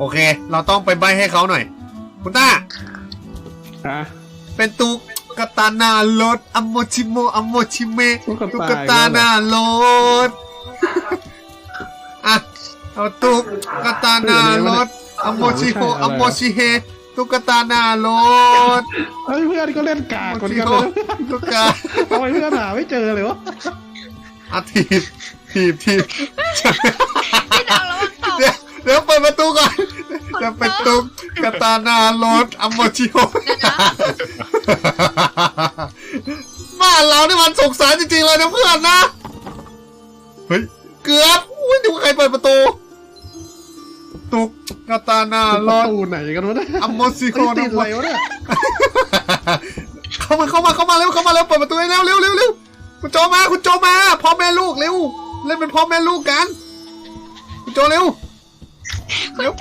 โอเค เราต้องไปใบให้เขาหน่อย คุณต้า ฮะ เป็นตุกกตานารถอโมชิโมอโมชิเมตุ๊กตา ตุกตานารถอะเอาตุกกตานารถอโมชิโฮอโมชิเฮตุกตานารถเฮ้ยเพื่อนก็เล่นกากคนกันเลยตุกตาทำไมเพื่อนหาไม่เจอเลยวะอาทีบทีบทีบ พี่น้องระวัง จะเป็นตุกกตานารถอโมชิโฮบ้านเรานี่มันสงสารจริงๆเลยนะเพื่อนนะ เฮ้ย เกือบอุ้ยดูใครเปิดประตู ตุกกาตานาปลระอดตูไหนกันวะเนี่ยอัมโมซิโคเฮ้ยติดอะไรวะเนี่ยเข้ามาเข้ามาเข้ามาเร็วเข้ามาเร็วเปิดประตูให้เร็วเร็วเร็วเร็วคุณโจมาคุณโจมาพ่อแม่ลูกเร็วเล่นเป็นพ่อแม่ลูกกันคุณโจเร็วเร็ว